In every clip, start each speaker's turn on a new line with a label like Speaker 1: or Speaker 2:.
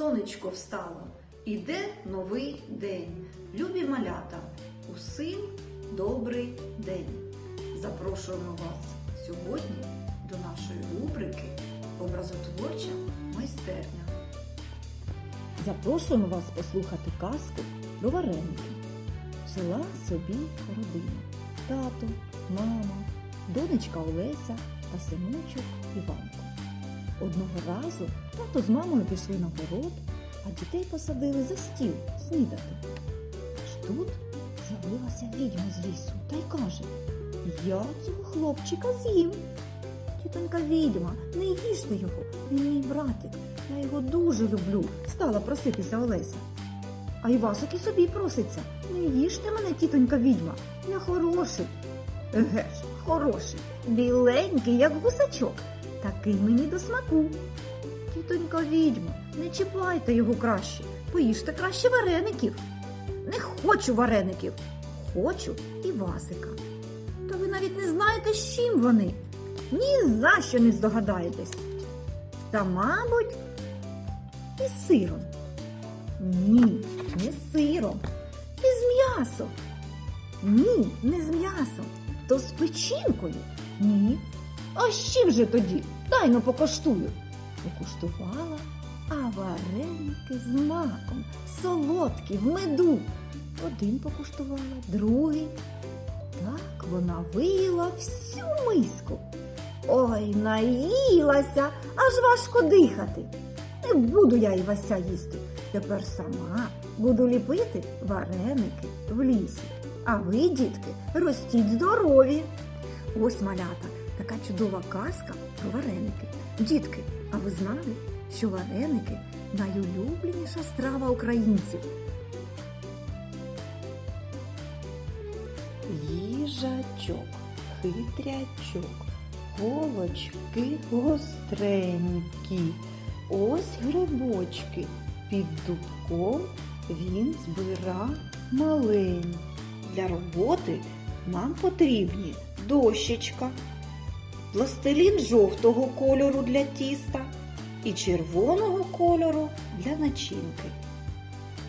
Speaker 1: сонечко встало, іде новий день. Любі малята, усім добрий день. Запрошуємо вас сьогодні до нашої рубрики Образотворча майстерня.
Speaker 2: Запрошуємо вас послухати казку про вареники. Жила собі родина. Тато, мама, донечка Олеся та синочок Іванко. Одного разу тато з мамою пішли на город, а дітей посадили за стіл снідати. Аж тут з'явилася відьма з лісу та й каже: Я цього хлопчика з'їм. Тітонька відьма, не їжте його, він мій братик. Я його дуже люблю, стала проситися Олеся. А Івасик і собі проситься. Не їжте мене, тітонька відьма, я хороший. Еге ж, хороший, біленький, як гусачок, такий мені до смаку. Тітонька відьма, не чіпайте його краще, поїжте краще вареників. Не хочу вареників, хочу Івасика. Та ви навіть не знаєте, з чим вони. Ні за що не здогадаєтесь. Та, мабуть, із сиром. Ні, не з сиром. Із м'ясом. Ні, не з м'ясом. То з печінкою. Ні. А з чим же тоді? Дай ну покоштую. Покуштувала, а вареники з маком, солодкі, в меду. Один покуштувала, другий. Так вона виїла всю миску. Ой, наїлася, аж важко дихати. Не буду я і Вася їсти. Тепер сама буду ліпити вареники в лісі. А ви, дітки, ростіть здорові. Ось малята, така чудова казка про вареники. Дітки, а ви знали, що вареники найулюбленіша страва українців?
Speaker 3: Їжачок, хитрячок, голочки гостренькі, ось грибочки, під дубком він збира маленькі. Для роботи нам потрібні дощечка, пластилін жовтого кольору для тіста і червоного кольору для начинки.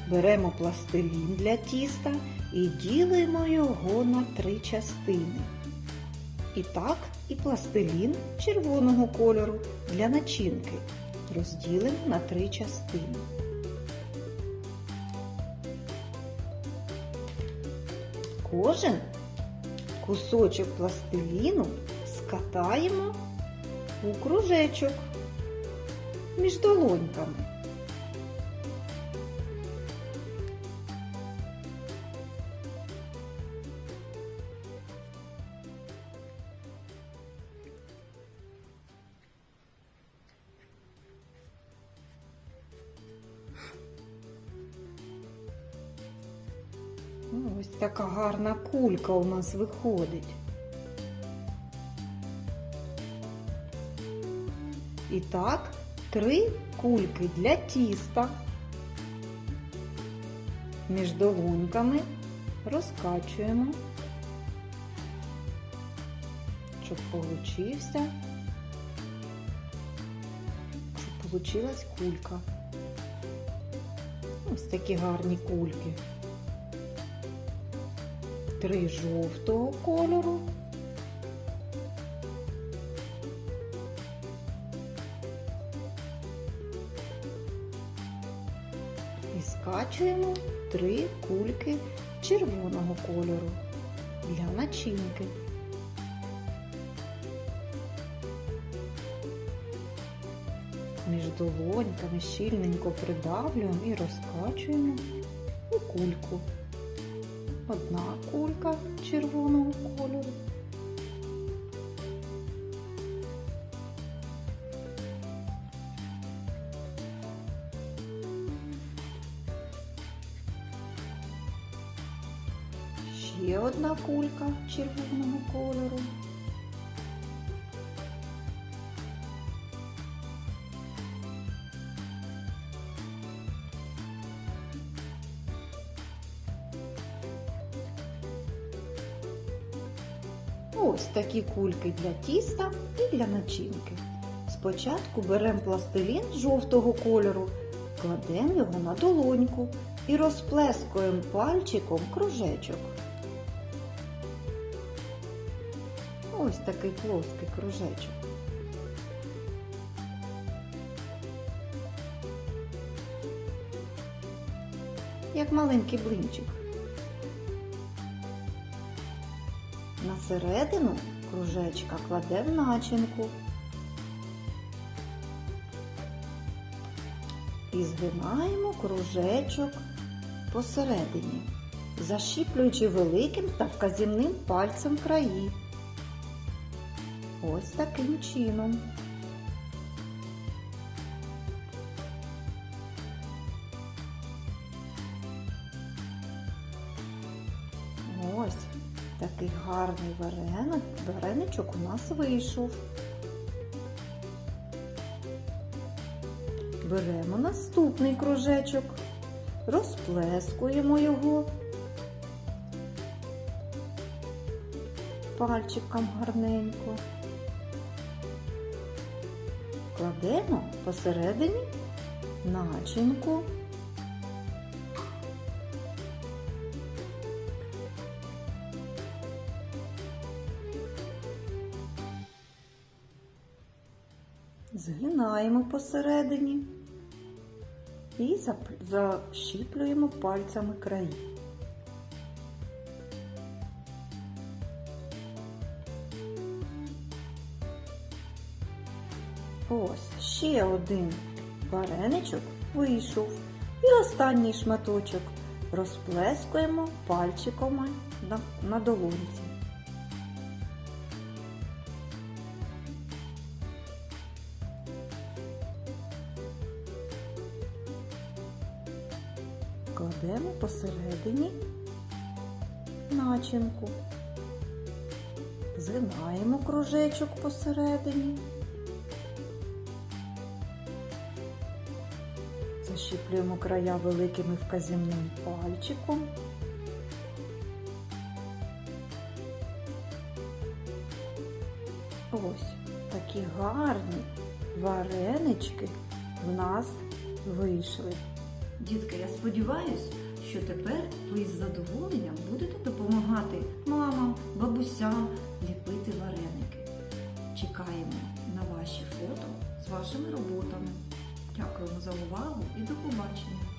Speaker 3: Беремо пластилін для тіста і ділимо його на три частини. І так, і пластилін червоного кольору для начинки розділимо на три частини. Кожен кусочок пластиліну скатаємо у кружечок між долоньками. Ось така гарна кулька у нас виходить. І так, три кульки для тіста. Між долоньками розкачуємо, щоб получився, щоб получилась кулька. Ось такі гарні кульки. Три жовтого кольору. І три кульки червоного кольору для начинки. Між долоньками щільненько придавлюємо і розкачуємо у кульку. Одна кулька червоного кольору. Ще одна кулька червоного кольору. Ось такі кульки для тіста і для начинки. Спочатку беремо пластилін жовтого кольору Кладемо його на долоньку і розплескуємо пальчиком кружечок. Ось такий плоский кружечок. Як маленький блинчик. На середину кружечка кладемо начинку і згинаємо кружечок посередині, защіплюючи великим та вказівним пальцем краї. Ось таким чином. Ось такий гарний вареник, вареничок у нас вийшов. Беремо наступний кружечок, розплескуємо його пальчиком гарненько. Кладемо посередині начинку. Згинаємо посередині і защіплюємо пальцями краї. Ось ще один вареничок вийшов. І останній шматочок розплескуємо пальчиками на, на долонці. Кладемо посередині начинку. Згинаємо кружечок посередині. Защіплюємо края великим і вказівним пальчиком. Ось такі гарні варенички в нас вийшли.
Speaker 1: Дітки, я сподіваюся, що тепер ви з задоволенням будете допомагати мамам, бабусям ліпити вареники. Чекаємо на ваші фото з вашими роботами. Дякуємо за увагу і до побачення!